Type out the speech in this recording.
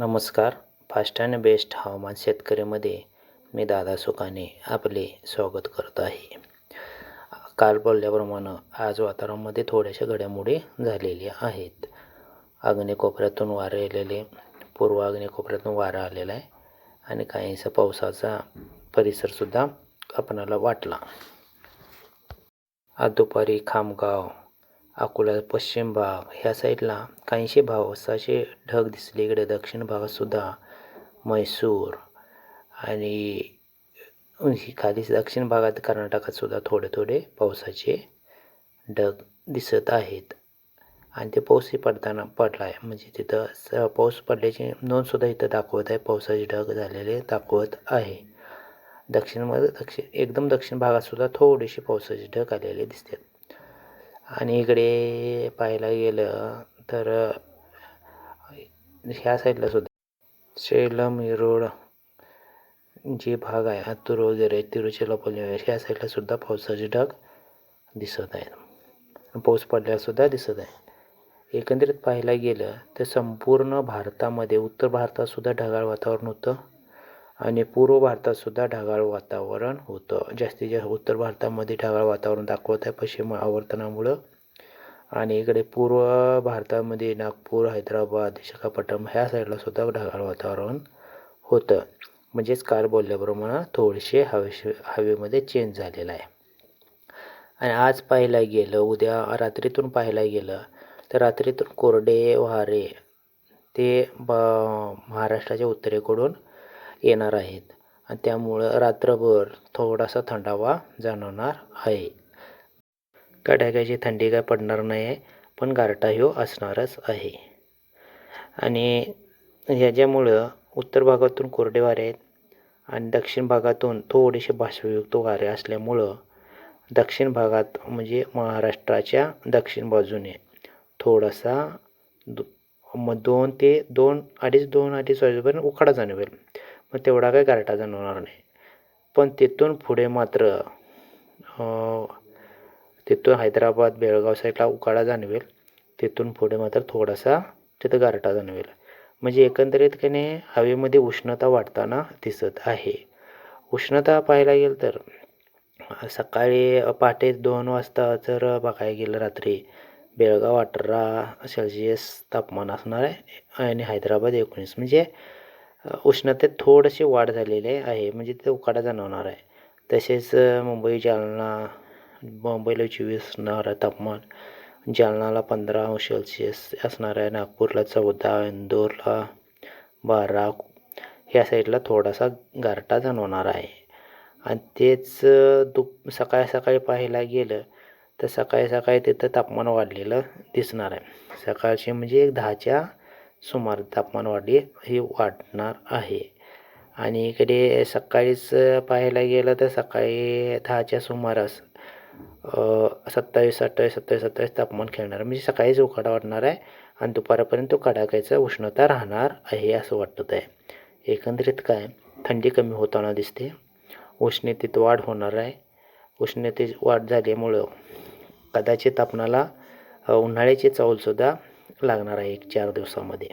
नमस्कार. Fast and best हवामान शेतकरीमध्ये मी दादा सुकाने आपले स्वागत करत आहे. काल बोलल्याप्रमाणे आज वातावरणामध्ये थोड्याशा घडामोडी झालेल्या आहेत. अग्निकोपऱ्यातून वारं वारे आलेले पूर्व अग्निकोपऱ्यातून वारा आलेला आहे आणि काहीसा पावसाचा परिसरसुद्धा आपणाला वाटला. आज दुपारी खामगाव अकोला पश्चिम भाग ह्या साईडला काहीशे पावसाचे ढग दिसले. इकडे दक्षिण भागातसुद्धा म्हैसूर आणि ही खाली दक्षिण भागात कर्नाटकातसुद्धा थोडे थोडे पावसाचे ढग दिसत आहेत. आणि ते पाऊसही पडताना पडला आहे म्हणजे तिथं स पाऊस पडल्याची नोंदसुद्धा इथं दाखवत आहे. पावसाचे ढग झालेले दाखवत आहे. दक्षिणमध्ये दक्षिण एकदम दक्षिण भागातसुद्धा थोडेसे पावसाचे ढग आलेले दिसतात. आणि इकडे पाहायला गेलं तर ह्या साईडला सुद्धा. सेलम रोड जे भाग आहे हत्तूर वगैरे तिरुचिरापल्ली वगैरे ह्या साईडला सुद्धा पावसाचे ढग दिसत आहेत. पाऊस पडल्यासुद्धा दिसत आहे. एकंदरीत पाहायला गेलं तर संपूर्ण भारतामध्ये उत्तर भारतातसुद्धा ढगाळ वातावरण होतं. आणि पूर्व भारतातसुद्धा ढगाळ वातावरण होतं. जास्तीत जास्त उत्तर भारतामध्ये ढगाळ वातावरण दाखवत आहे. पश्चिम आवर्तनामुळं. आणि इकडे पूर्व भारतामध्ये नागपूर हैदराबाद विशाखापट्टणम ह्या साईडला सुद्धा ढगाळ वातावरण होतं. म्हणजेच काल बोलल्याप्रमाणे थोडेसे हवेशी हवेमध्ये चेंज झालेला आहे. आणि आज पाहायला गेलं उद्या रात्रीतून पाहायला गेलं तर रात्रीतून कोरडे वारे ते ब महाराष्ट्राच्या उत्तरेकडून येणार आहेत. आणि त्यामुळं रात्रभर थोडासा थंडावा जाणवणार आहे. कडाक्याची थंडी काय पडणार नाही आहे पण गारठा ह्यो असणारच आहे. आणि ह्याच्यामुळं उत्तर भागातून कोरडे वारे आहेत. आणि दक्षिण भागातून थोडेसे बाष्पयुक्त वारे असल्यामुळं दक्षिण भागात म्हणजे महाराष्ट्राच्या दक्षिण बाजूने थोडासा दो मग दोन ते दोन अडीच दोन अडीच वाजेपर्यंत उकाडा जाणवेल. मग तेवढा काय गारठाजण होणार नाही. पण तिथून पुढे मात्र तिथून हैदराबाद बेळगाव साईडला उकाडा जाणवेल. तिथून पुढे मात्र थोडासा तिथं गारठा जाणवेल. म्हणजे एकंदरीत की नाही हवेमध्ये उष्णता वाढताना दिसत आहे. उष्णता पाहायला गेलं तर सकाळी पहाटे दोन वाजता जर बघायला गेलं रात्री बेळगाव अठरा सेल्सिअस तापमान असणार आहे आणि हैदराबाद एकोणीस. म्हणजे उष्णतेत थोडीशी वाढ झालेली आहे. म्हणजे ते उकाडा जाणवणार आहे. तसेच मुंबई जालना मुंबईला चोवीस असणार आहे तापमान जालनाला पंधरा अंश सेल्सिअस असणार आहे. नागपूरला चौदा इंदोरला बारा ह्या साईडला थोडासा गारठा जाणवणार आहे. आणि तेच दुप सकाळी सकाळी पाहायला गेलं तर सकाळी सकाळी तिथं तापमान वाढलेलं दिसणार आहे. सकाळचे म्हणजे एक दहाच्या सुमारे तापमान वाढी हे वाढणार आहे. आणि इकडे सकाळीच पाहायला गेलं तर सकाळी दहाच्या सुमारास सत्तावीस अठ्ठावीस सत्तावीस सत्तावीस तापमान खेळणार. म्हणजे सकाळीच उकाडा वाढणार आहे आणि दुपारपर्यंत तो कडाक्याचा उष्णता राहणार आहे असं वाटत आहे. एकंदरीत काय? थंडी कमी होताना दिसते. उष्णतेत वाढ होणार आहे. उष्णतेत वाढ झाल्यामुळं कदाचित आपणाला उन्हाळ्याची चौलसुद्धा लागणार आहे एक चार दिवसामध्ये.